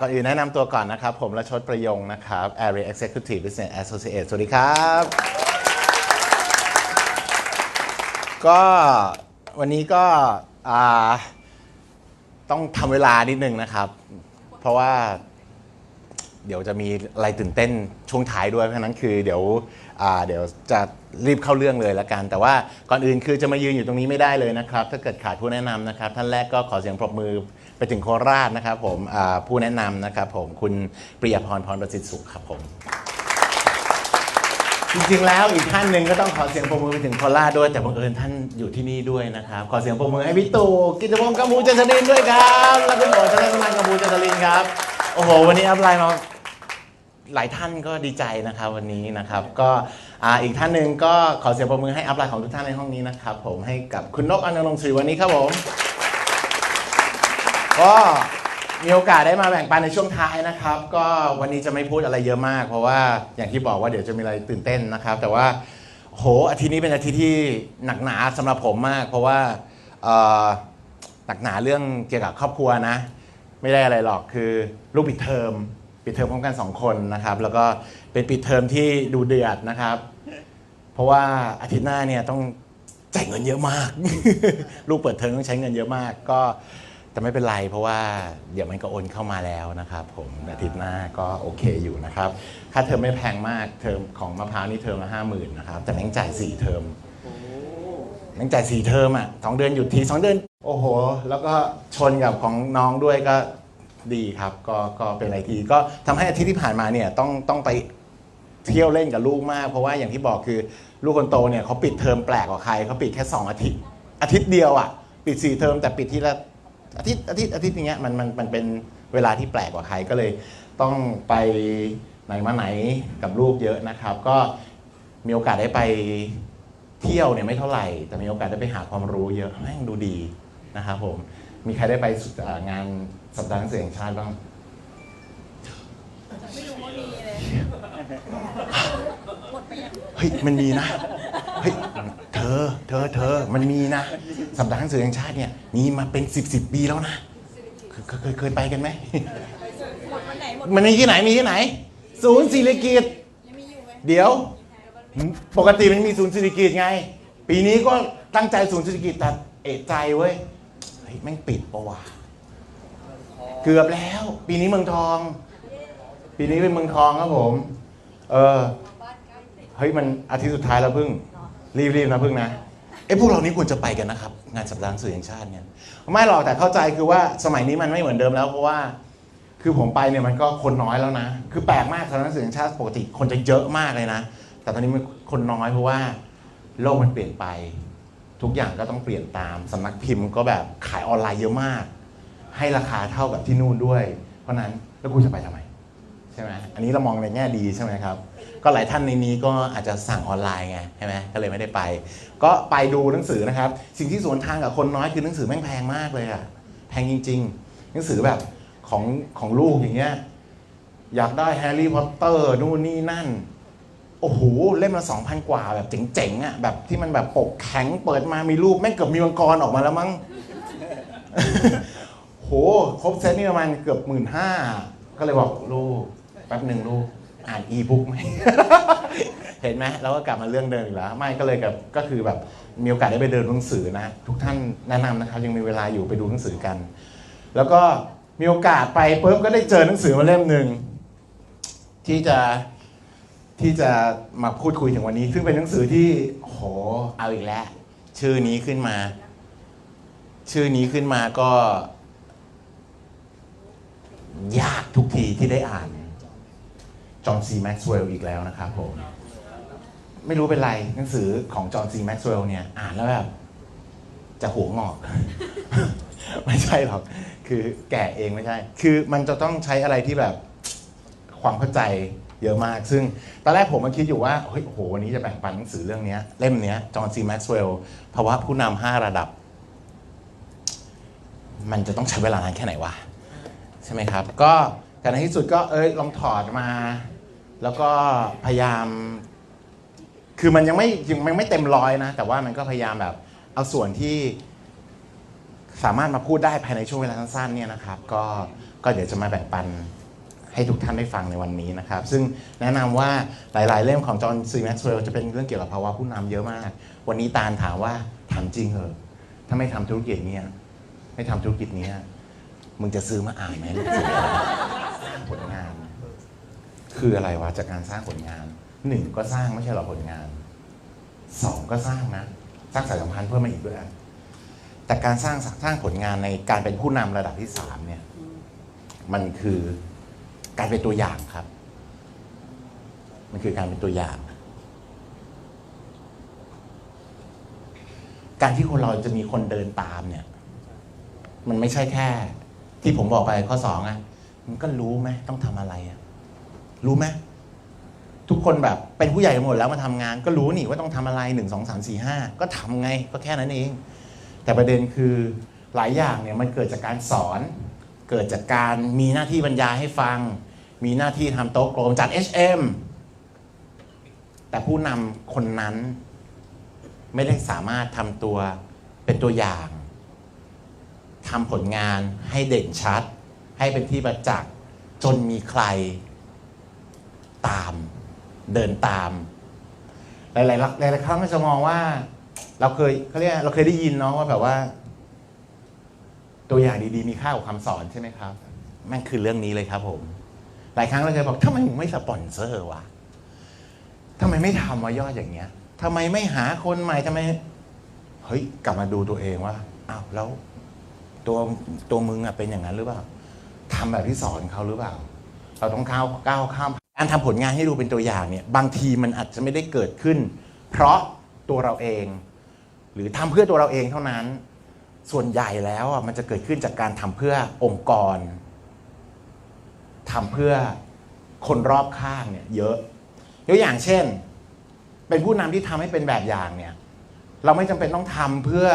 ก่อนอื่นแนะนำตัวก่อนนะครับ ผมรชดประยงนะครับ Area Executive Business Associate สวัสดีครับ ก็วันนี้ก็อ่าต้องทำเวลานิดนึงนะครับ เพราะว่าเดี๋ยวจะมีอะไรตื่นเต้นช่วงท้ายด้วยเพราะฉะนั้นคือเดี๋ยวอ่าเดี๋ยวจะรีบเข้าเรื่องเลยละกัน แต่ว่าก่อนอื่นคือจะมายืนอยู่ตรงนี้ไม่ได้เลยนะครับ ถ้าเกิดขาดผู้แนะนำนะครับ ท่านแรกก็ขอเสียงปรบมือ ไปถึงโคราชนะครับผมผู้แนะนำนะครับผมคุณปริยพรพรประสิทธิ์สุขครับผม จริงๆแล้วอีกท่านหนึ่งก็ต้องขอเสียงปรบมือไปถึงโคราชด้วย แต่บังเอิญท่านอยู่ที่นี่ด้วยนะครับ ขอเสียงปรบมือให้พี่ตู่กิจพงศ์กัมพูจษรินทร์ด้วยครับ และคุณโอ๋ชนะสมานกัมพูจษรินทร์ครับ โอ้โห วันนี้อัพไลน์มาหลายท่านก็ดีใจนะครับวันนี้นะครับ ก็อีกท่านหนึ่งก็ขอเสียงปรบมือให้อัพไลน์ของทุกท่านในห้องนี้นะครับผมให้กับคุณนกอนันต์ลงศรีวันนี้ครับผม ก็มีโอกาสได้มาแบ่งปันในช่วงท้ายนะครับ ก็วันนี้จะไม่พูดอะไรเยอะมาก เพราะว่าอย่างที่บอกว่าเดี๋ยวจะมีอะไรตื่นเต้นนะครับ แต่ว่าโหอาทิตย์นี้เป็นอาทิตย์ที่หนักหนาสำหรับผมมาก เพราะว่าหนักหนาเรื่องเกี่ยวกับครอบครัวนะ ไม่ได้อะไรหรอกคือลูกปิดเทอมปิดเทอมพร้อมกันสองคนนะครับ แล้วก็เป็นปิดเทอมที่ดูเดือดนะครับ เพราะว่าอาทิตย์หน้าเนี่ยต้องจ่ายเงินเยอะมาก ลูกเปิดเทอมต้องใช้เงินเยอะมาก ก็ แต่ไม่เป็นไรเพราะว่าเดี๋ยวมันก็โอนเข้ามาแล้วนะครับผมอาทิตย์หน้าก็โอเคอยู่นะครับ ค่าเทอมไม่แพงมากเทอมของมะพร้าวนี่เทอมละห้าหมื่นนะครับ แต่แม่งจ่ายสี่เทอมแม่งจ่ายสี่เทอมอะสองเดือนหยุดทีสองเดือน โอ้โห แล้วก็ชนกับของน้องด้วยก็ดีครับ ก็ก็เป็นอะไรทีก็ทำให้อาทิตย์ที่ผ่านมาเนี่ยต้องต้องไปเที่ยวเล่นกับลูกมาก เพราะว่าอย่างที่บอกคือลูกคนโตเนี่ยเขาปิดเทอมแปลกกว่าใครเขาปิดแค่ 2 อาทิตย์ อาทิตย์เดียวอะ ปิด4เทอมแต่ปิดที่ละ อาทิตย์อาทิตย์อาทิตย์อย่างเงี้ยมันมันมันเป็นเวลาที่แปลกกว่าใครก็เลย ต้องไปไหนมาไหนกับลูกเยอะนะครับ ก็มีโอกาสได้ไปเที่ยวเนี่ยไม่เท่าไหร่ แต่มีโอกาสได้ไปหาความรู้เยอะแม่งดูดีนะครับผมมีใครได้ไปสุดอ่างานสัปดาห์หนังสือแห่งชาติบ้างไม่รู้ว่ามีเลยหมดไปยังเฮ้ยมันมีนะเฮ้ยเธอ เธอ เธอ มันมีนะสัปดาห์หนังสือแห่งชาติเนี่ยมีมาเป็นสิบสิบปีแล้วนะเคยเคยเคยเคยไปกันไหมหมดวันไหนหมดมันมีที่ไหนมีที่ไหน ศูนย์ศิริกิตยังมีอยู่ไหมเดี๋ยว ปกติมันมีศูนย์ศิริกิตไง ปีนี้ก็ตั้งใจศูนย์ศิริกิตแต่เอะใจเว้ยเฮ้ยแม่งปิดปะวะเกือบแล้ว ปีนี้เมืองทอง ปีนี้เป็นเมืองทองครับผม เออบ้านใกล้ติดเฮ้ยมันอาทิตย์สุดท้ายแล้วพึ่ง รีบๆนะพึ่งนะเอ้พวกเรานี่ควรจะไปกันนะครับ งานสัปดาห์หนังสื่อแห่งชาติเนี่ยไม่หรอกแต่เข้าใจคือว่าสมัยนี้มันไม่เหมือนเดิมแล้วเพราะว่า คือผมไปเนี่ยมันก็คนน้อยแล้วนะ คือแปลกมากสัปดาห์หนังสือแห่งชาติปกติคนจะเยอะมากเลยนะ แต่ตอนนี้มันคนน้อยเพราะว่าโลกมันเปลี่ยนไป ทุกอย่างก็ต้องเปลี่ยนตามสำนักพิมพ์ก็แบบขายออนไลน์เยอะมาก ให้ราคาเท่ากับที่นู่นด้วย เพราะฉะนั้นแล้วกูจะไปทำไม ใช่ไหมอันนี้เรามองในแง่ดีใช่ไหมครับ ก็หลายท่านในนี้ก็อาจจะสั่งออนไลน์ไงใช่ไหมก็เลยไม่ได้ไป ก็ไปดูหนังสือนะครับ สิ่งที่สวนทางกับคนน้อยคือหนังสือแม่งแพงมากเลยอะแพงจริง ๆ หนังสือแบบของของลูกอย่างเงี้ยอยากได้แฮร์รี่พอตเตอร์นู่นนี่นั่นโอ้โหเล่มละสองพันกว่าแบบเจ๋งๆอะแบบที่มันแบบปกแข็งเปิดมามีรูปแม่งเกือบมีมังกรออกมาแล้วมั้งโหครบเซตนี่ประมาณเกือบหมื่นห้าก็เลยบอกลูก ป๊บหนึ่งลูกอ่านอีบุ๊กไหม เห็นไหมแล้วก็กลับมาเรื่องเดิมอีกแล้ว ไม่ก็เลยกับก็คือแบบมีโอกาสได้ไปเดินหนังสือนะ ทุกท่านแนะนำนะครับ ยังมีเวลาอยู่ไปดูหนังสือกัน แล้วก็มีโอกาสไปปุ๊บก็ได้เจอหนังสือมาเล่มหนึ่งที่จะที่จะมาพูดคุยถึงวันนี้ ซึ่งเป็นหนังสือที่โหเอาอีกแล้ว ชื่อนี้ขึ้นมา ชื่อนี้ขึ้นมาก็ ยากทุกทีที่ได้อ่าน จอห์นซีแม็กซ์เวลล์อีกแล้วนะครับผม ไม่รู้เป็นไรหนังสือของจอห์นซีแม็กซ์เวลล์เนี่ย อ่านแล้วแบบ จะหัวงอก ไม่ใช่หรอก คือแก่เองไม่ใช่ คือมันจะต้องใช้อะไรที่แบบความเข้าใจเยอะมาก ซึ่งตอนแรกผมมาคิดอยู่ว่า เฮ้ยโห วันนี้จะแบ่งปันหนังสือเรื่องนี้เล่มนี้จอห์นซีแม็กซ์เวลล์ภาวะผู้นำห้าระดับ มันจะต้องใช้เวลานานแค่ไหนวะ ใช่ไหมครับ ก็แต่ในที่สุดก็เอ้ยลองถอดมา แล้วก็พยายาม คือมันยังไม่ยังมันไม่เต็มร้อยนะ แต่ว่ามันก็พยายามแบบ เอาส่วนที่สามารถมาพูดได้ภายในช่วงเวลาสั้นๆเนี่ยนะครับ ก็ก็เดี๋ยวจะมาแบ่งปันให้ทุกท่านได้ฟังในวันนี้นะครับ ซึ่งแนะนำว่าหลาย ๆ เล่มของจอห์นซีแม็กซ์เวลจะเป็นเรื่องเกี่ยวกับภาวะผู้นำเยอะมาก วันนี้ตาลถามว่าถามจริงเหรอถ้าไม่ทำธุรกิจเนี้ยไม่ทำธุรกิจเนี้ยมึงจะซื้อมาอ่านไหมลูกศิษย์สร้างผลงาน คืออะไรวะจากการสร้างผลงานหนึ่งก็สร้างไม่ใช่หรอผลงานสองก็สร้างนะ สร้างสายสัมพันธ์เพิ่มมาอีกด้วยนะแต่การสร้างสร้างผลงานในการเป็นผู้นำระดับที่สามเนี่ย มันคือการเป็นตัวอย่างครับ มันคือการเป็นตัวอย่าง การที่คนเราจะมีคนเดินตามเนี่ย มันไม่ใช่แค่ ที่ผมบอกไปข้อสองอะมันก็รู้ไหมต้องทำอะไรอะ รู้ไหมทุกคนแบบเป็นผู้ใหญ่หมดแล้วมาทำงาน ก็รู้นี่ว่าต้องทำอะไรหนึ่งสองสามสี่ห้าก็ทำไงก็แค่นั้นเอง แต่ประเด็นคือหลายอย่างเนี่ยมันเกิดจากการสอน เกิดจากการมีหน้าที่บรรยายให้ฟัง มีหน้าที่ทำโต๊ะกลมจัด HM แต่ผู้นำคนนั้นไม่ได้สามารถทำตัวเป็นตัวอย่างทำผลงานให้เด่นชัด ให้เป็นที่ประจักษ์จนมีใคร ตาม เดินตาม หลายๆหลายๆครั้งก็จะมองว่า เราเคยเขาเรียกเราเคยได้ยินเนาะว่าแบบว่า ตัวอย่างดีๆมีค่ากว่าคำสอนใช่ไหมครับแม่งคือเรื่องนี้เลยครับผม หลายครั้งเราเคยบอกทำไมมึงไม่สปอนเซอร์วะทำไมไม่ทำมายอดอย่างเงี้ยทำไมไม่หาคนใหม่ทำไมเฮ้ยกลับมาดูตัวเองว่าอ้าวแล้ว ตัวตัวมึงอะเป็นอย่างนั้นหรือเปล่าทำแบบที่สอนเขาหรือเปล่า เราต้องก้าวก้าวข้าม การทำผลงานให้ดูเป็นตัวอย่างเนี่ยบางทีมันอาจจะไม่ได้เกิดขึ้น เพราะตัวเราเอง หรือทำเพื่อตัวเราเองเท่านั้น ส่วนใหญ่แล้วมันจะเกิดขึ้นจากการทำเพื่อองค์กรทำเพื่อคนรอบข้างเนี่ยเยอะยกอย่างเช่น เป็นผู้นำที่ทำให้เป็นแบบอย่างเนี่ยเราไม่จำเป็นต้องทำเพื่อ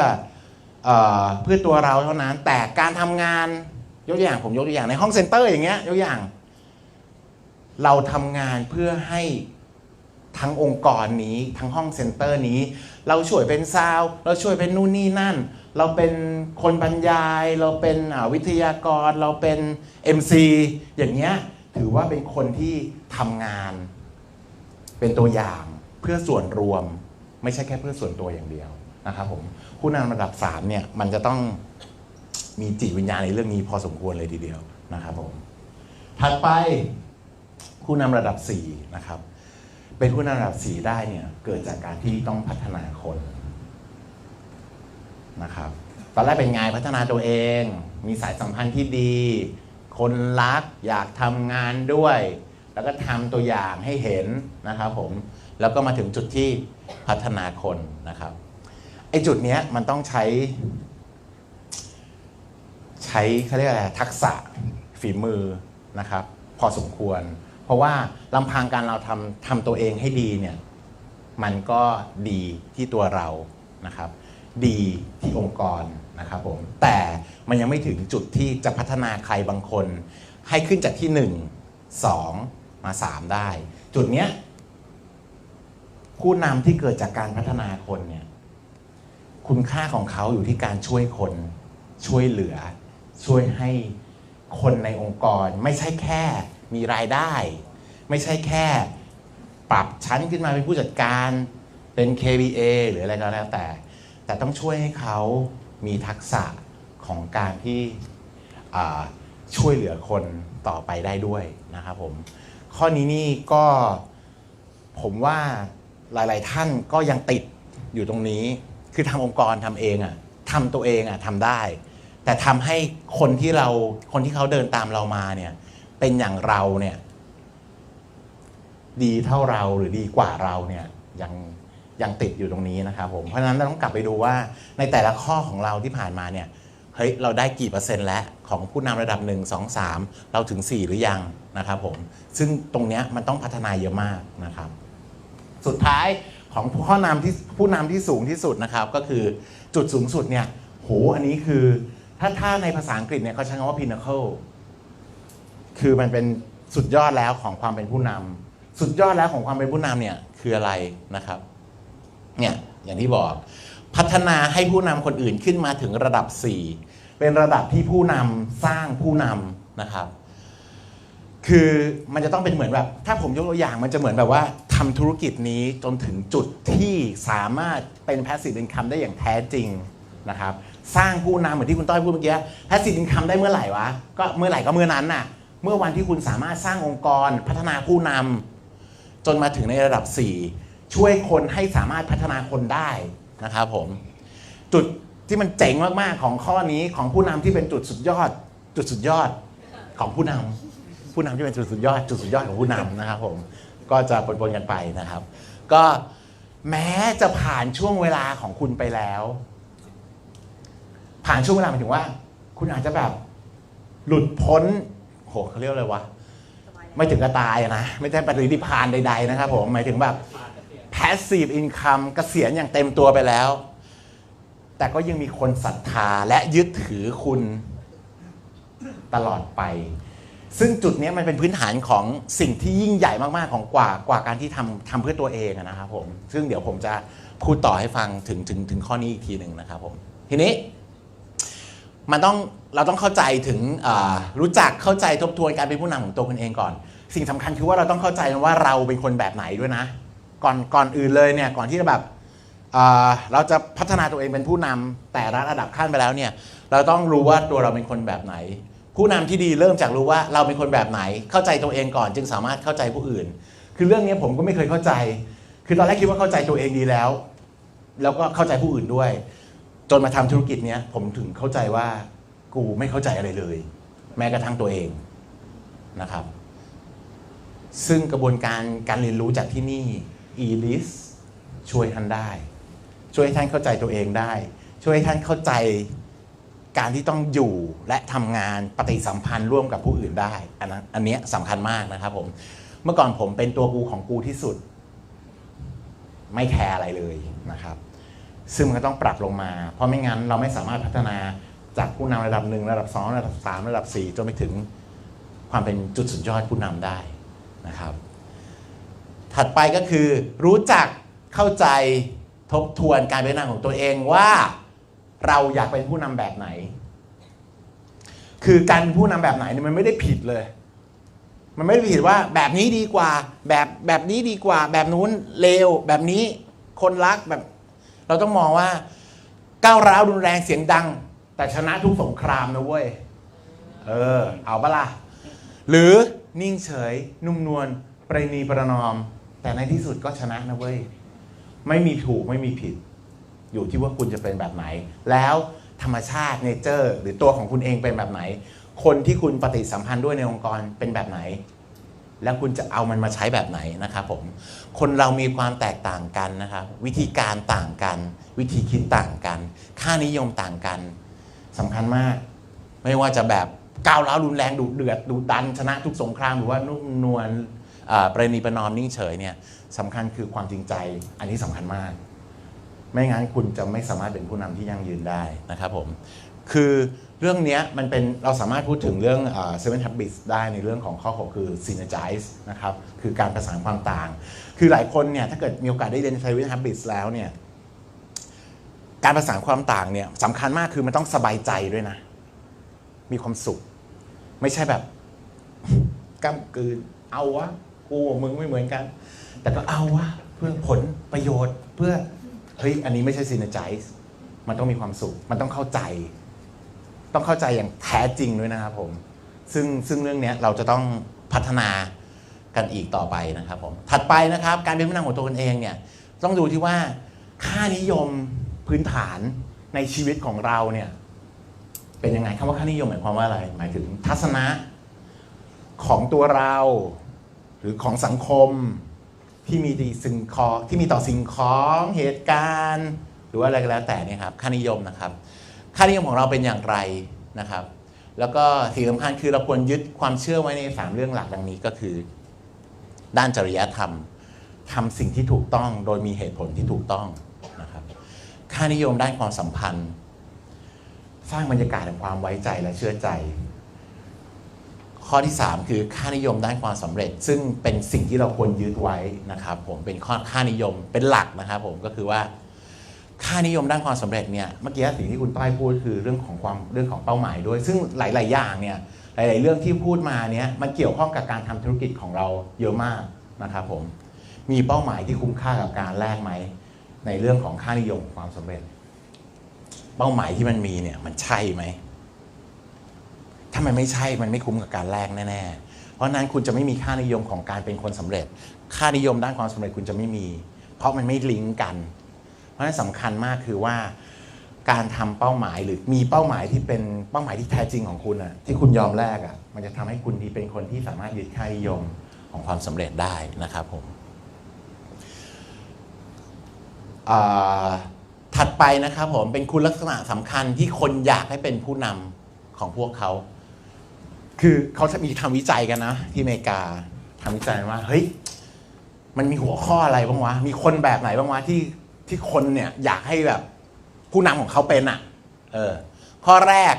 เออเพื่อตัวเราเท่านั้น แต่การทำงานยกตัวอย่างผมยกตัวอย่างในห้องเซ็นเตอร์อย่างเงี้ยยกตัวอย่าง เราทำงานเพื่อให้ทั้งองค์กรนี้ทั้งห้องเซ็นเตอร์นี้ เราช่วยเป็นซาวด์เราช่วยเป็นนู่นนี่นั่น เราเป็นคนบรรยาย เราเป็นวิทยากร เราเป็น MC อย่างเงี้ยถือว่าเป็นคนที่ทำงาน เป็นตัวอย่างเพื่อส่วนรวม ไม่ใช่แค่เพื่อส่วนตัวอย่างเดียวนะครับผมผู้นำระดับสามเนี่ยมันจะต้องมีจิตวิญญาณในเรื่องนี้พอสมควรเลยทีเดียวนะครับผมถัดไป ผู้นำระดับสี่นะครับเป็นผู้นำระดับสีได้เนี่ยเกิดจากการที่ต้องพัฒนาคนนะครับตอนแรกเป็นไงพัฒนาตัวเอง มีสายสัมพันธ์ที่ดี คนรักอยากทำงานด้วย แล้วก็ทำตัวอย่างให้เห็นนะครับผมแล้วก็มาถึงจุดที่พัฒนาคนนะครับไอ้จุดเนี้ยมันต้องใช้ ใช้เขาเรียกอะไรทักษะฝีมือนะครับ พอสมควร เพราะว่าลำพังการเราทำทำตัวเองให้ดีเนี่ยมันก็ดีที่ตัวเรานะครับ ดีที่องค์กรนะครับผมแต่มันยังไม่ถึงจุดที่จะพัฒนาใครบางคน ให้ขึ้นจากที่ 1 2 มา 3 ได้ จุดเนี้ยผู้นำที่เกิดจากการพัฒนาคนเนี่ยคุณค่าของเขาอยู่ที่การช่วยคนช่วยเหลือ ช่วยให้คนในองค์กรไม่ใช่แค่ มีรายได้ ไม่ใช่แค่ปรับชั้นขึ้นมาเป็นผู้จัดการเป็น KBA หรืออะไรก็แล้วแต่ แต่ต้องช่วยให้เขามีทักษะของการที่ช่วยเหลือคนต่อไปได้ด้วยนะครับผม ข้อนี้นี่ก็ผมว่าหลาย ๆ ท่านก็ยังติดอยู่ตรงนี้ คือทำองค์กรทำเองอะทำตัวเองอะทำได้ แต่ทำให้คนที่เราคนที่เขาเดินตามเรามาเนี่ย เป็นอย่างเราเนี่ย ดีเท่าเราหรือดีกว่าเราเนี่ยยังยังติดอยู่ตรงนี้นะครับผมเพราะฉะนั้นเราต้องกลับไปดูว่าในแต่ละข้อของเราที่ผ่านมาเนี่ยเฮ้ยเราได้กี่เปอร์เซ็นต์แล้วของผู้นำระดับ 1 2 3 เราถึง 4 หรือยังนะครับผมซึ่งตรงเนี้ยมันต้องพัฒนาเยอะมากนะครับ สุดท้ายของผู้นำที่ผู้นำที่สูงที่สุดนะครับ ก็คือจุดสูงสุดเนี่ยโหอันนี้คือถ้าถ้าในภาษาอังกฤษเนี่ยเขาใช้คำว่า pinnacle คือมันเป็นสุดยอดแล้วของความเป็นผู้นำสุดยอดแล้วของความเป็นผู้นำเนี่ยคืออะไรนะครับเนี่ยอย่างที่บอกพัฒนาให้ผู้นำคนอื่นขึ้นมาถึงระดับ 4 เป็นระดับที่ผู้นำสร้างผู้นำนะครับ คือมันจะต้องเป็นเหมือนแบบ ถ้าผมยกตัวอย่างมันจะเหมือนแบบว่าทำธุรกิจนี้จนถึงจุดที่สามารถเป็น passive income ได้อย่างแท้จริงนะครับ สร้างผู้นำเหมือนที่คุณต้อยพูดเมื่อกี้ passive income ได้เมื่อไหร่วะก็เมื่อไหร่ก็เมื่อนั้นน่ะ เมื่อวันที่คุณสามารถสร้างองค์กรพัฒนาผู้นำจนมาถึงในระดับ 4 ช่วยคนให้สามารถพัฒนาคนได้นะครับผม จุดที่มันเจ๋งมาก ๆ ของข้อนี้ของผู้นำที่เป็นจุดสุดยอด จุดสุดยอดของผู้นำผู้นำที่เป็นจุดสุดยอด จุดสุดยอดของผู้นำนะครับผมก็จะปนๆกันไปนะครับ ก็แม้จะผ่านช่วงเวลาของคุณไปแล้ว ผ่านช่วงเวลาหมายถึงว่า คุณอาจจะแบบหลุดพ้น โหเขาเรียกอะไรวะ ไม่ถึงกับตายอะนะ ไม่ใช่ปฏิทิพานใดๆนะครับผมหมายถึงแบบ passive income เกษียณอย่างเต็มตัวไปแล้ว แต่ก็ยังมีคนศรัทธาและยึดถือคุณตลอดไป ซึ่งจุดนี้มันเป็นพื้นฐานของสิ่งที่ยิ่งใหญ่มากๆของกว่ากว่าการที่ทำทำเพื่อตัวเองนะครับผม ซึ่งเดี๋ยวผมจะพูดต่อให้ฟังถึงถึงถึงข้อนี้อีกทีหนึ่งนะครับผม ทีนี้ มันต้องเราต้องเข้าใจถึงรู้จักเข้าใจทบทวนการเป็นผู้นำของตัวคุณเองก่อน สิ่งสำคัญคือว่าเราต้องเข้าใจว่าเราเป็นคนแบบไหนด้วยนะ ก่อนก่อนอื่นเลยเนี่ยก่อนที่จะแบบเราจะพัฒนาตัวเองเป็นผู้นำแต่ละระดับขั้นไปแล้วเนี่ยเราต้องรู้ว่าตัวเราเป็นคนแบบไหน ผู้นำที่ดีเริ่มจากรู้ว่าเราเป็นคนแบบไหน เข้าใจตัวเองก่อน จึงสามารถเข้าใจผู้อื่น คือเรื่องนี้ผมก็ไม่เคยเข้าใจ คือตอนแรกคิดว่าเข้าใจตัวเองดีแล้ว แล้วก็เข้าใจผู้อื่นด้วย จนมาทำธุรกิจเนี้ยผมถึงเข้าใจว่ากูไม่เข้าใจอะไรเลย แม้กระทั่งตัวเองนะครับ ซึ่งกระบวนการการเรียนรู้จากที่นี่ ELIS ช่วยท่านได้ ช่วยให้ท่านเข้าใจตัวเองได้ ช่วยให้ท่านเข้าใจการที่ต้องอยู่และทำงานปฏิสัมพันธ์ร่วมกับผู้อื่นได้ อันนั้นอันนี้สำคัญมากนะครับผม เมื่อก่อนผมเป็นตัวกูของกูที่สุด ไม่แคร์อะไรเลยนะครับ ซึ่งมันก็ต้องปรับลงมา เพราะไม่งั้นเราไม่สามารถพัฒนาจากผู้นำระดับหนึ่งระดับสองระดับสามระดับสี่จนไปถึงความเป็นจุดสุดยอดผู้นำได้นะครับ ถัดไปก็คือรู้จักเข้าใจทบทวนการเป็นผู้นำของตัวเองว่าเราอยากเป็นผู้นำแบบไหน คือการผู้นำแบบไหนเนี่ยมันไม่ได้ผิดเลย มันไม่ได้ผิดว่าแบบนี้ดีกว่า แบบแบบนี้ดีกว่า แบบนู้นเลวแบบนี้คนรักแบบ เราต้องมองว่าก้าวร้าวรุนแรงเสียงดัง แต่ชนะทุกสงครามนะเว้ย เออ เอาปะล่ะ หรือนิ่งเฉย นุ่มนวลประนีประนอม แต่ในที่สุดก็ชนะนะเว้ย ไม่มีถูกไม่มีผิด อยู่ที่ว่าคุณจะเป็นแบบไหน แล้วธรรมชาติเนเจอร์ หรือตัวของคุณเองเป็นแบบไหน คนที่คุณปฏิสัมพันธ์ด้วยในองค์กรเป็นแบบไหน แล้วคุณจะเอามันมาใช้แบบไหนนะครับผม คนเรามีความแตกต่างกันนะครับ วิธีการต่างกัน วิธีคิดต่างกัน ค่านิยมต่างกันสำคัญมาก ไม่ว่าจะแบบก้าวร้าวรุนแรงดุเดือดดุดัน ชนะทุกสงครามหรือว่านุ่มนวลประนีประนอมนิ่งเฉยเนี่ยสำคัญคือความจริงใจ อันนี้สำคัญมาก ไม่งั้นคุณจะไม่สามารถเป็นผู้นำที่ยั่งยืนได้นะครับผม คือ เรื่องนี้มันเป็นเราสามารถพูดถึงเรื่องเอ่อ seven habits ได้ในเรื่องของข้อ 6 คือ synergize นะครับ คือการประสานความต่าง คือหลายคนเนี่ยถ้าเกิดมีโอกาสได้เรียน seven habits แล้วเนี่ยการประสานความต่างเนี่ยสำคัญมากคือมันต้องสบายใจด้วยนะ มีความสุข ไม่ใช่แบบก้ำกืน เอาวะกูกับมึงไม่เหมือนกัน แต่ก็เอาวะเพื่อผลประโยชน์เพื่อเฮ้ยอันนี้ไม่ใช่ synergize มันต้องมีความสุข มันต้องเข้าใจ ต้องเข้าใจอย่างแท้จริงด้วยนะครับผม ซึ่งซึ่งเรื่องนี้เราจะต้องพัฒนากันอีกต่อไปนะครับผม ถัดไปนะครับ การเป็นผู้นำของตัวคนเองเนี่ยต้องดูที่ว่าค่านิยมพื้นฐานในชีวิตของเราเนี่ยเป็นยังไงคำว่าค่านิยมหมายความว่าอะไร หมายถึงทัศนะของตัวเรา หรือของสังคมที่มีต่สิ่งของที่มีต่อสิ่งของเหตุการณ์ หรือว่าอะไรก็แล้วแต่เนี่ยครับค่านิยมนะครับ ค่านิยมของเราเป็นอย่างไรนะครับ แล้วก็สิ่งสำคัญคือเราควรยึดความเชื่อไว้ในสามเรื่องหลักดังนี้ก็คือ ด้านจริยธรรมทำสิ่งที่ถูกต้องโดยมีเหตุผลที่ถูกต้องนะครับ ค่านิยมด้านความสัมพันธ์ สร้างบรรยากาศแห่งความไว้ใจและเชื่อใจ ข้อที่ 3 คือค่านิยมด้านความสำเร็จ ซึ่งเป็นสิ่งที่เราควรยึดไว้นะครับ ผมเป็นข้อค่านิยมเป็นหลักนะครับ ผมก็คือว่า ค่านิยมด้านความสำเร็จเนี่ยเมื่อกี้สิ่งที่คุณต้อยพูดคือเรื่องของความเรื่องของเป้าหมายด้วย ซึ่งหลาย ๆ อย่างเนี่ยหลาย ๆ เรื่องที่พูดมาเนี้ยมันเกี่ยวข้องกับการทำธุรกิจของเราเยอะมากนะครับผมมีเป้าหมายที่คุ้มค่ากับการแลกไหมในเรื่องของค่านิยมความสำเร็จ เป้าหมายที่มันมีเนี่ยมันใช่ไหมถ้ามันไม่ใช่มันไม่คุ้มกับการแลกแน่ๆเพราะนั้นคุณจะไม่มีค่านิยมของการเป็นคนสำเร็จ ค่านิยมด้านความสำเร็จคุณจะไม่มี เพราะมันไม่ลิงก์กัน ราะฉะนั้นสำคัญมากคือว่าการทำเป้าหมายหรือมีเป้าหมายที่เป็นเป้าหมายที่แท้จริงของคุณอะที่คุณยอมแลกอะมันจะทำให้คุณที่เป็นคนที่สามารถยึดค่านิยมของความสำเร็จได้นะครับผมถัดไปนะครับผมเป็นคุณลักษณะสำคัญที่คนอยากให้เป็นผู้นำของพวกเขา คือเขาจะมีทำวิจัยกันนะ ที่อเมริกาทำวิจัยว่าเฮ้ยมันมีหัวข้ออะไรบ้างวะมีคนแบบไหนบ้างวะที่ ที่คนเนี่ยอยากให้แบบผู้นำของเขาเป็นอะ เออ ข้อแรก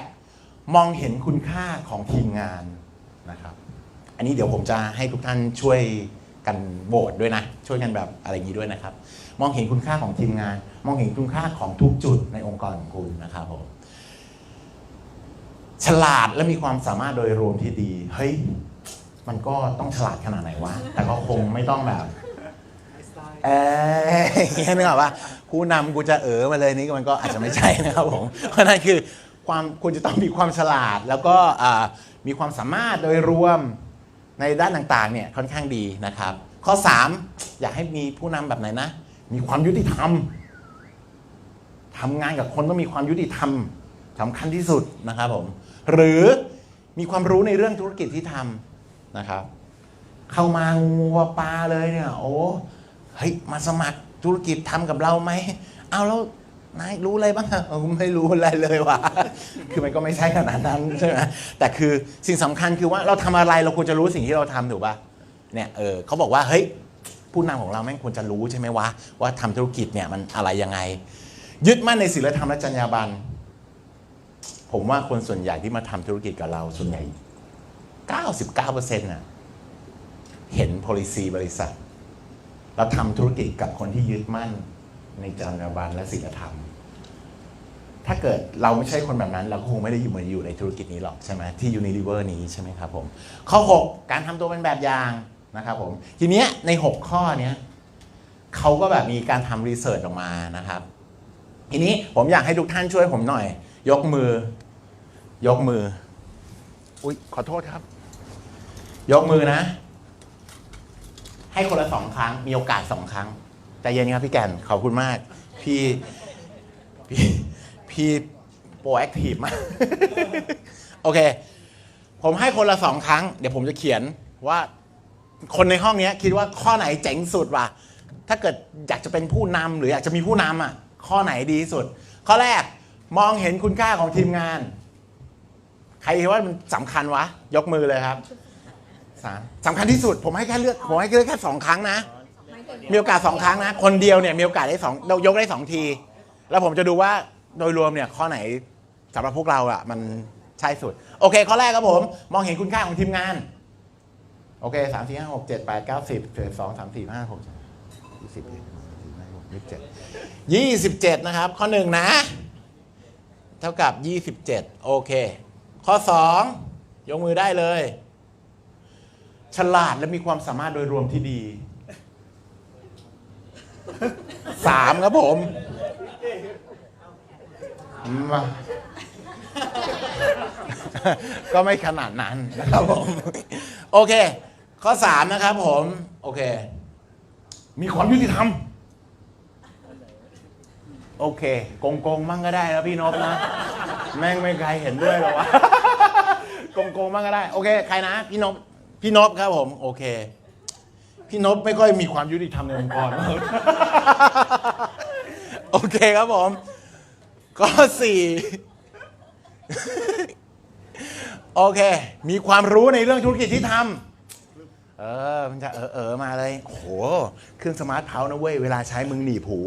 มองเห็นคุณค่าของทีมงานนะครับ อันนี้เดี๋ยวผมจะให้ทุกท่านช่วยกันโหวตด้วยนะ ช่วยกันแบบอะไรอย่างนี้ด้วยนะครับ มองเห็นคุณค่าของทีมงาน มองเห็นคุณค่าของทุกจุดในองค์กรของคุณนะครับผมฉลาดและมีความสามารถโดยรวมที่ดี เฮ้ย มันก็ต้องฉลาดขนาดไหนวะ แต่ก็คงไม่ต้องแบบ เอออย่างเงี้ยนึกออกว่าผู้นำกูจะเออมาเลยนี่มันก็อาจจะไม่ใช่นะครับผม เพราะนั่นคือความคุณจะต้องมีความฉลาด แล้วก็อ่ามีความสามารถโดยรวมในด้านต่างๆเนี่ยค่อนข้างดีนะครับ ข้อ 3 อยากให้มีผู้นำแบบไหนนะ มีความยุติธรรม ทำงานกับคนต้องมีความยุติธรรมสำคัญที่สุดนะครับผม หรือมีความรู้ในเรื่องธุรกิจที่ทำนะครับ เข้ามางูวัวปลาเลยเนี่ย โอ้ เฮ้ยมาสมัครธุรกิจทำกับเราไหมเอาแล้วนายรู้อะไรบ้างอะเออไม่รู้อะไรเลยว่ะคือมันก็ไม่ใช่ขนาดนั้นใช่ไหมแต่คือสิ่งสำคัญคือว่าเราทำอะไรเราควรจะรู้สิ่งที่เราทำถูกป่ะเนี่ยเออเขาบอกว่าเฮ้ยผู้นำของเราแม่งควรจะรู้ใช่ไหมวะว่าทำธุรกิจเนี่ยมันอะไรยังไง ยึดมั่นในศีลธรรมและจรรยาบรรณผมว่าคนส่วนใหญ่ที่มาทำธุรกิจกับเราส่วนใหญ่ 99%น่ะเห็น policy บริษัท เราทำธุรกิจกับคนที่ยึดมั่นในจรรยาบรรณและศีลธรรม ถ้าเกิดเราไม่ใช่คนแบบนั้น เราก็คงไม่ได้อยู่มาอยู่ในธุรกิจนี้หรอกใช่ไหมที่ Unilever นี้ใช่ไหมครับผมข้อ 6 การทำตัวเป็นแบบอย่างนะครับผมทีเนี้ยใน 6 ข้อเนี้ยเขาก็แบบมีการทำรีเสิร์ชออกมานะครับ ทีนี้ผมอยากให้ทุกท่านช่วยผมหน่อย ยกมือ ยกมือ อุ๊ยขอโทษครับ ยกมือนะ ให้คนละสองครั้ง มีโอกาสสองครั้งใจเย็นครับพี่แก่นขอบคุณมาก พี่พี่พี่โปรแอคทีฟมาก โอเค ผมให้คนละสองครั้ง เดี๋ยวผมจะเขียนว่าคนในห้องนี้คิดว่าข้อไหนเจ๋งสุดวะถ้าเกิดอยากจะเป็นผู้นำหรืออยากจะมีผู้นำอะ ข้อไหนดีสุด ข้อแรกมองเห็นคุณค่าของทีมงาน ใครคิดว่ามันสำคัญวะ ยกมือเลยครับ สามสำคัญที่สุดผมให้แค่เลือกผมให้เลือกแค่สองครั้งนะ มีโอกาสสองครั้งนะ คนเดียวเนี่ยมีโอกาสได้สองยกได้สองที แล้วผมจะดูว่าโดยรวมเนี่ยข้อไหนสำหรับพวกเราอะมันใช่สุด โอเค ข้อแรกครับผม มองเห็นคุณค่าของทีมงาน โอเคสามสี่ห้าหกเจ็ดแปดเก้าสิบเจ็ดสองสามสี่ห้าหกยี่สิบยี่สิบเจ็ดยี่สิบเจ็ดนะครับ ข้อหนึ่งนะ เท่ากับยี่สิบเจ็ดโอเค ข้อสองยกมือได้เลย ฉลาดและมีความสามารถโดยรวมที่ดีสามครับผมมาก็ไม่ขนาดนั้นนะครับผม โอเค ข้อสามนะครับผม โอเค มีความยุติธรรม โอเคโกงโกงๆมั่งก็ได้นะพี่นพนะ แม่งไม่ใครเห็นด้วยหรอวะโกงโกงๆมั่งก็ได้ โอเค ใครนะ พี่นพ พี่นพครับผมโอเค พี่นพไม่ค่อยมีความยุติธรรมในองค์กร โอเคครับผม ข้อสี่โอเค มีความรู้ในเรื่องธุรกิจที่ทำเออมันจะเออเออมาเลยโอ้โหเครื่องสมาร์ทเพานะเว้ย เวลาใช้มึงหนีบหู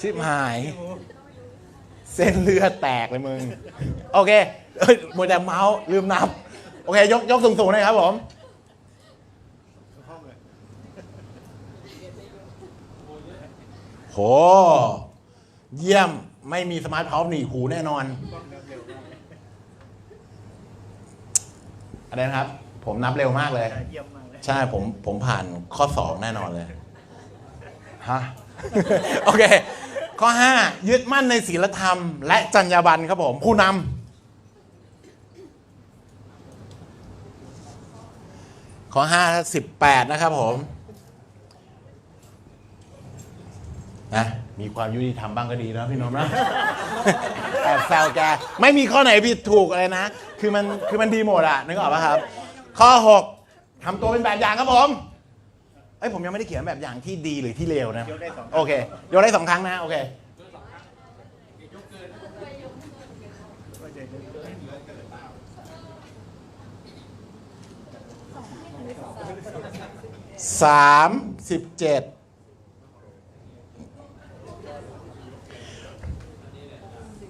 ชิบหาย เส้นเลือดแตกเลยมึง โอเคมวยมัวแต่เมาส์ลืมนับ โอเค ยกยกสูงสูงๆหนะครับผม โห เยี่ยมไม่มีสมาร์ทพาวหนีบหูแน่นอน อะไรนะครับ ผมนับเร็วมากเลยมากเลยใช่ผมผมผ่านข้อสองแน่นอนเลย ฮะ โอเค ข้อ 5 ยึดมั่นในศีลธรรม และจรรยาบรรณครับผม ผู้นำข้อ 5 18 นะครับผมนะมีความยุติธรรมบ้างก็ดีนะพี่นมนะแอบแซวแกไม่มีข้อไหนผิดถูกอะไรนะ คือมันคือมันดีหมดอะนึกออกปะครับ ข้อ 6ทำตัวเป็นแบบอย่างครับผม เอ้ยผมยังไม่ได้เขียนแบบอย่างที่ดีหรือที่เลวนะ ยกได้สองครั้งโอเคยกได้สองครั้งนะ โอเค สามสิบเจ็ด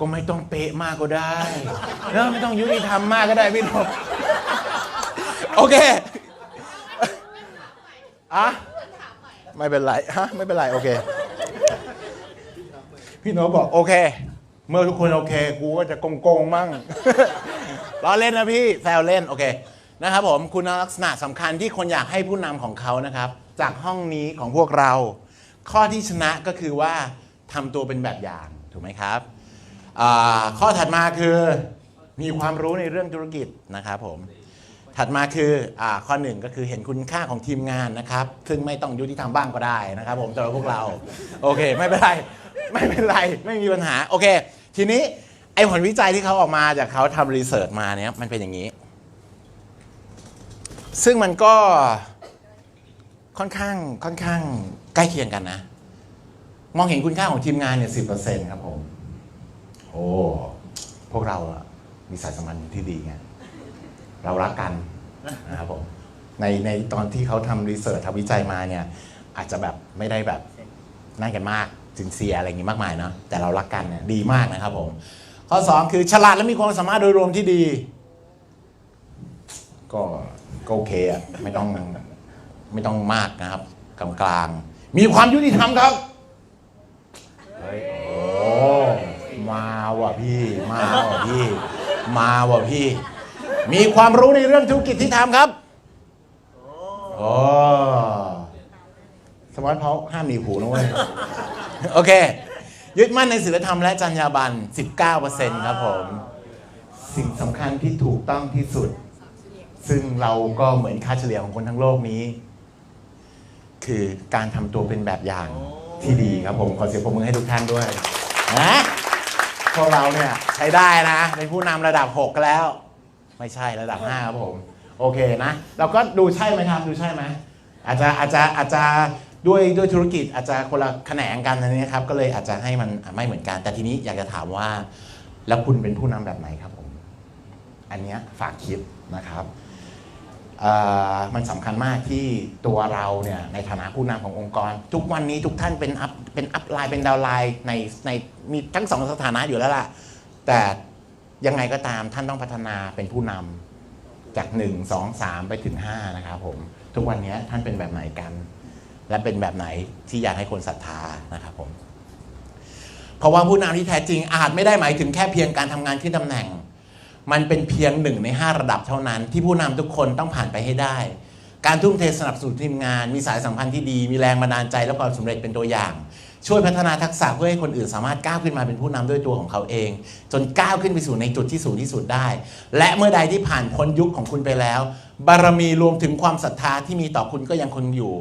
ก็ไม่ต้องเป๊ะมากก็ได้ แล้วไม่ต้องยุติธรรมมากก็ได้พี่นพโอเค อะไม่เป็นไรฮะไม่เป็นไรโอเค พี่โนบอกโอเค เมื่อทุกคนโอเคกูก็จะโกงๆมั่งล้อเล่นนะพี่แซวเล่นโอเคนะครับผมคุณลักษณะสำคัญที่คนอยากให้ผู้นำของเขานะครับ จากห้องนี้ของพวกเรา ข้อที่ชนะก็คือว่าทำตัวเป็นแบบอย่างถูกไหมครับข้อถัดมาคือมีความรู้ในเรื่องธุรกิจนะครับผม ถัดมาคืออข้อหนึ่งก็คือเห็นคุณค่าของทีมงานนะครับซึ่งไม่ต้องยุติธรรมบ้างก็ได้นะครับ ผมสำหรับพวกเรา โอเค ไม่เป็นไร ไม่เป็นไร ไม่มีปัญหา โอเค ทีนี้ไอผลวิจัยที่เขาออกมาจากเขาทำรีเสิร์ชมาเนี่ยมันเป็นอย่างนี้ ซึ่งมันก็ค่อนข้างค่อนข้างใกล้เคียงกันนะ มองเห็นคุณค่าของทีมงานเนี่ยสิบเปอร์เซ็นต์ครับผม โอ้ พวกเราอะมีสายสัมพันธ์ที่ดีไง เรารักกันนะครับผมในในตอนที่เขาทำรีเสิร์ชทำวิจัยมาเนี่ยอาจจะแบบไม่ได้แบบนั่นกันมากสินเซียอะไรอย่างงี้มากมายเนาะแต่เรารักกันเนี่ยดีมากนะครับผมข้อ 2 คือฉลาดและมีความสามารถโดยรวมที่ดี ก็ก็โอเคอะไม่ต้องไม่ต้องมากนะครับกลางกลางมีความยุติธรรมครับเฮ้ยโอ้มาว่ะพี่ มาว่ะพี่ มาว่ะพี่ มีความรู้ในเรื่องธุรกิจที่ทำครับโอ้สมาร์ทเพาห้ามหนีบหูนะเว้ย โอเค ยึดมั่นในศีลธรรมและจรรยาบรรณ19%ครับผม สิ่งสำคัญที่ถูกต้องที่สุด ซึ่งเราก็เหมือนค่าเฉลี่ยของคนทั้งโลกนี้ คือการทำตัวเป็นแบบอย่างที่ดีครับผม ขอเสียงปรบมือให้ทุกท่านด้วยนะพวกเราเนี่ยใช้ได้นะ เป็นผู้นำระดับ 6 แล้ว ไม่ใช่ระดับ5ครับผมโอเคนะ เราก็ดูใช่ไหมครับ ดูใช่ไหมอาจจะอาจจะอาจจะด้วยด้วยธุรกิจอาจจะคนละแขนงกันนะเนี่ยครับ ก็เลยอาจจะให้มันไม่เหมือนกัน แต่ทีนี้อยากจะถามว่า แล้วคุณเป็นผู้นำแบบไหนครับผม อันเนี้ยฝากคิดนะครับเอ่อมันสำคัญมากที่ตัวเราเนี่ยในฐานะผู้นำขององค์กร ทุกวันนี้ทุกท่านเป็นอัพเป็นอัพไลน์เป็นดาวไลน์ในในมีทั้งสองสถานะอยู่แล้วล่ะ แต่ ยังไงก็ตามท่านต้องพัฒนาเป็นผู้นำจาก 1 2 3 ไปถึง 5 นะครับผม ทุกวันนี้ท่านเป็นแบบไหนกัน และเป็นแบบไหนที่อยากให้คนศรัทธานะครับผม เพราะว่าผู้นำที่แท้จริงอาจไม่ได้หมายถึงแค่เพียงการทำงานที่ตำแหน่ง มันเป็นเพียงหนึ่งใน 5 ระดับเท่านั้น ที่ผู้นำทุกคนต้องผ่านไปให้ได้ การทุ่มเทสนับสนุนทีมงาน มีสายสัมพันธ์ที่ดี มีแรงบันดาลใจและความสำเร็จเป็นตัวอย่าง ช่วยพัฒนาทักษะเพื่อให้คนอื่นสามารถก้าวขึ้นมาเป็นผู้นำด้วยตัวของเขาเอง จนก้าวขึ้นไปสู่ในจุดที่สูงที่สุดได้ และเมื่อใดที่ผ่านพ้นยุคของคุณไปแล้ว บารมีรวมถึงความศรัทธาที่มีต่อคุณก็ยังคงอยู่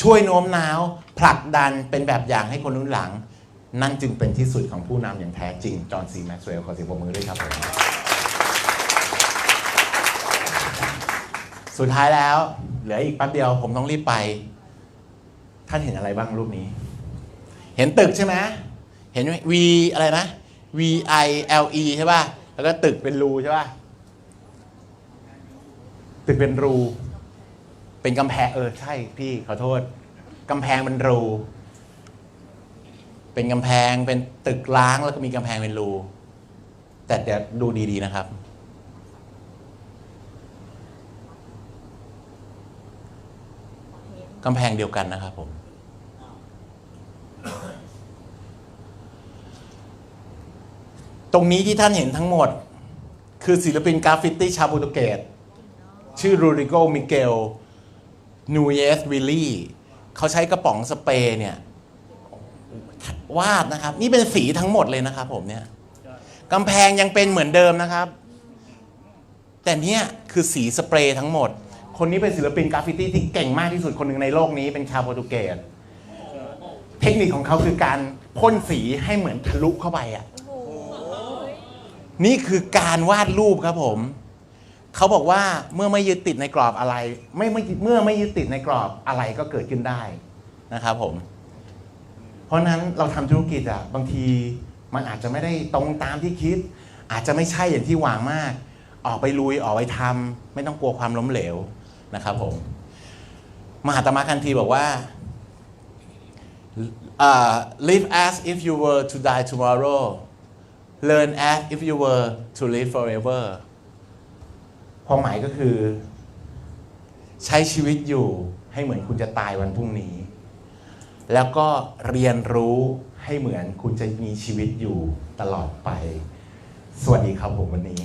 ช่วยโน้มน้าว ผลักดันเป็นแบบอย่างให้คนรุ่นหลัง นั่นจึงเป็นที่สุดของผู้นำอย่างแท้จริง จอห์นซีแม็กซ์เวลล์ขอเสียงปรบมือด้วยครับผมสุดท้ายแล้ว เหลืออีกแป๊บเดียวผมต้องรีบไป ท่านเห็นอะไรบ้างรูปนี้ เห็นตึกใช่ไหมเห็น V อะไรนะ V I L E ใช่ป่ะ แล้วก็ตึกเป็นรูใช่ป่ะ ตึกเป็นรู เป็นกำแพง เออ ใช่พี่ขอโทษ กำแพงเป็นรู เป็นกำแพง เป็นตึกล้างแล้วก็มีกำแพงเป็นรู แต่เดี๋ยวดูดีๆนะครับกำแพงเดียวกันนะครับผม ตรงนี้ที่ท่านเห็นทั้งหมด คือศิลปินกราฟฟิตี้ชาวโปรตุเกสชื่อรูริโกมิเกลนูเยสวิลลี่เขาใช้กระป๋องสเปรย์เนี่ยวาดนะครับ นี่เป็นสีทั้งหมดเลยนะครับผมเนี่ยกำแพงยังเป็นเหมือนเดิมนะครับ แต่เนี่ยคือสีสเปรย์ทั้งหมด คนนี้เป็นศิลปินกราฟฟิตี้ที่เก่งมากที่สุดคนหนึ่งในโลกนี้เป็นชาวโปรตุเกสเทคนิคของเขาคือการพ่นสีให้เหมือนทะลุเข้าไปอะ นี่คือการวาดรูปครับผม เขาบอกว่าเมื่อไม่ยึดติดในกรอบอะไร ไม่ไม่เมื่อไม่ยึดติดในกรอบอะไรก็เกิดขึ้นได้นะครับผม เพราะนั้นเราทำธุรกิจอะบางทีมันอาจจะไม่ได้ตรงตามที่คิด อาจจะไม่ใช่อย่างที่หวังมาก ออกไปลุยออกไปทำไม่ต้องกลัวความล้มเหลวนะครับผม มหาตมะคันธีบอกว่า uh, live as if you were to die tomorrow learn as if you were to live forever ความหมายก็คือ ใช้ชีวิตอยู่ให้เหมือนคุณจะตายวันพรุ่งนี้ แล้วก็เรียนรู้ให้เหมือนคุณจะมีชีวิตอยู่ตลอดไป สวัสดีครับผมวันนี้